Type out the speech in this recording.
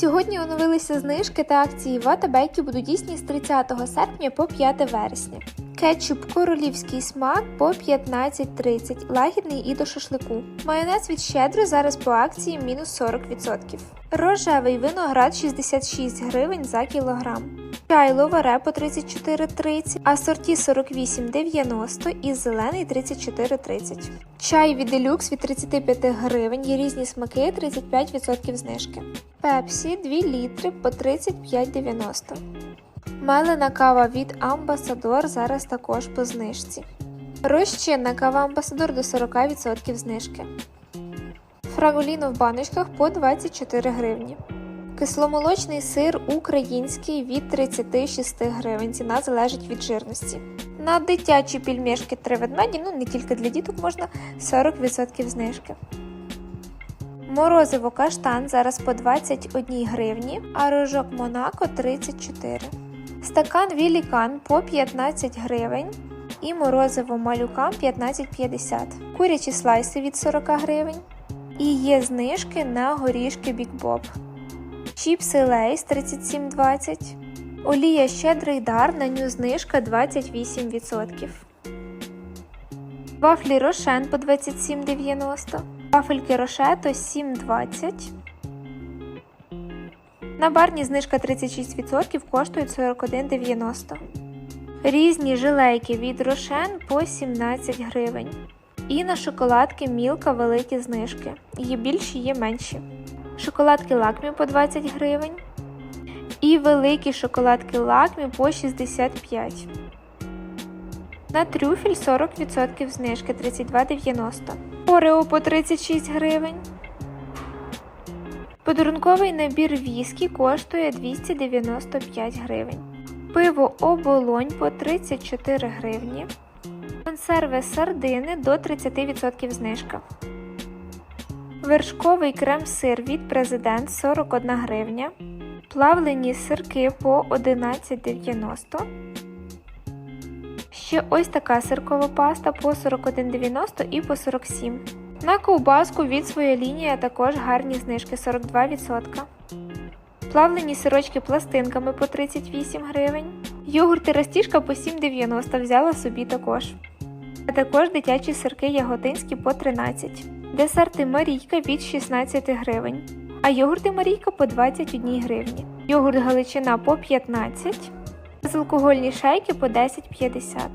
Сьогодні оновилися знижки та акції вата бейки будуть дійсні з 30 серпня по 5 вересня. Кетчуп королівський смак по 15.30, лагідний і до шашлику. Майонез від щедро зараз по акції мінус 40%. Рожевий виноград 66 гривень за кілограм. Чай ловаре по 34,30, а сорті 48,90 і зелений 34,30. Чай від делюкс від 35 гривень, є різні смаки 35% знижки. Пепсі 2 літри по 35,90. Мелена кава від Амбасадор зараз також по знижці. Розчинна кава Амбасадор до 40% знижки. Фраголіно в баночках по 24 гривні. Кисломолочний сир український від 36 гривень. Ціна залежить від жирності. На дитячі пільмішки 3 ведмеді, ну не тільки для діток можна 40% знижки. Морозиво каштан зараз по 21 гривні, а рожок Монако 34. Стакан Вілікан по 15 гривень і морозиво малюкам 15,50. Курячі слайси від 40 гривень. І є знижки на горішки Big Bob. Чіпси Лейс 37,20. Олія щедрий дар на ню знижка 28%. Вафлі Рошен по 27,90. Вафельки Рошето 7,20. На барні знижка 36% коштують 41,90. Різні жилейки від Рошен по 17 гривень. І на шоколадки Мілка великі знижки. Є більші, є менші. Шоколадки лакмі по 20 гривень. І великі шоколадки лакмі по 65. На трюфель 40% знижки 32,90. Орео по 36 гривень. Подарунковий набір віскі коштує 295 гривень. Пиво оболонь по 34 гривні. Консерви сардини до 30% знижка. Вершковий крем-сир від Президент 41 гривня. Плавлені сирки по 11,90. Ще ось така сиркова паста по 41,90 і по 47. На ковбаску від своєї лінії також гарні знижки 42%. Плавлені сирочки пластинками по 38 гривень. Йогурти растіжка по 7,90 взяла собі також. А також дитячі сирки яготинські по 13. Десерти Марійка від 16 гривень. А йогурти Марійка по 21 гривні. Йогурт Галичина по 15. Безалкогольні шейки по 10,50.